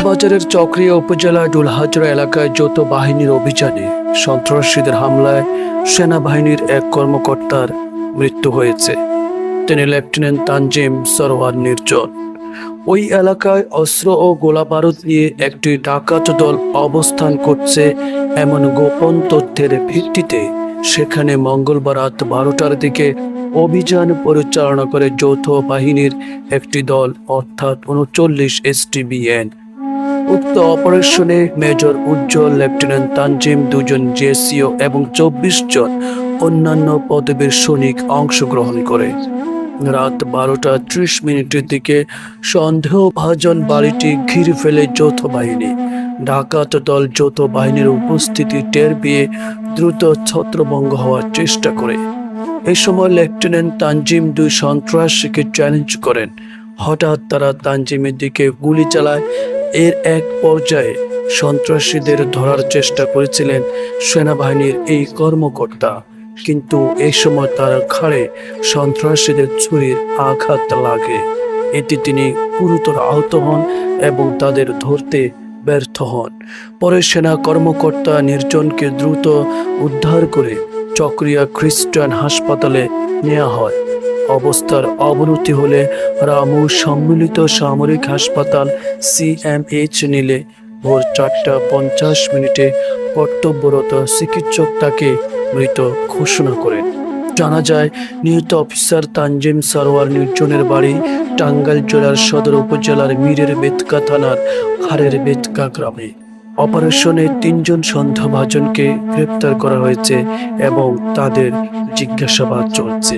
কক্সবাজারের চক্রিয়া উপজেলা ডুলহাজরা এলাকায় যৌথ বাহিনীর অভিযানে সন্ত্রাসীদের হামলায় সেনাবাহিনীর এক কর্মকর্তার মৃত্যু হয়েছে। তিনি লেফটেন্যান্ট তানজিম সরোয়ার নির্জন। ওই এলাকায় অস্ত্র ও গোলাবারুদ নিয়ে একটি ডাকাত দল অবস্থান করছে এমন গোপন তথ্যের ভিত্তিতে। সেখানে মঙ্গলবার রাত বারোটার দিকে অভিযান পরিচালনা করে যৌথ বাহিনীর একটি দল, অর্থাৎ উনচল্লিশ এসটিবিএন উক্ত অপারেশনে মেজর উজ্জ্বল লেফটেন্যান্ট তানজিম দুজন জেসিও এবং চব্বিশ জন অন্যান্য পদবীর সৈনিক অংশগ্রহণ করে। রাত বারোটা ত্রিশ মিনিটের দিকে সন্দেহভাজন বাড়িটি ঘিরে ফেলে যৌথ বাহিনী। ডাকাত দল যৌথ বাহিনীর উপস্থিতি টের পেয়ে দ্রুত ছত্রভঙ্গ হওয়ার চেষ্টা করে। এ সময় লেফটেন্যান্ট তানজিম দুই সন্ত্রাসীকে চ্যালেঞ্জ করেন। হঠাৎ তারা তানজিমের দিকে গুলি চালায় এর এক পর্যায়ে সন্ত্রাসীদের ধরার চেষ্টা করেছিলেন সেনাবাহিনীর এই কর্মকর্তা। কিন্তু এই সময় তার ঘাড়ে সন্ত্রাসীদের ছুরির আঘাত লাগে। এতে তিনি গুরুতর আহত হন এবং তাদের ধরতে ব্যর্থ হন। পরে সেনা কর্মকর্তা নির্জনকে দ্রুত উদ্ধার করে চক্রিয়া খ্রিস্টান হাসপাতালে নেওয়া হয়। অবস্থার অবনতি হলে রামু সম্মিলিত সামরিক হাসপাতাল সিএমএইচ নিলে ভোর চারটা পঞ্চাশ মিনিটে কর্তব্যরত চিকিৎসক তাকে মৃত ঘোষণা করেন। জানা যায়, নিহত অফিসার তানজিম সারোয়ার নির্জনের বাড়ি টাঙ্গাইল জেলার সদর উপজেলার মীরের বেতকা থানার হারের বেতকা গ্রামে। অপারেশনে তিনজন সন্দেহভাজনকে গ্রেপ্তার করা হয়েছে এবং তাদের জিজ্ঞাসাবাদ চলছে।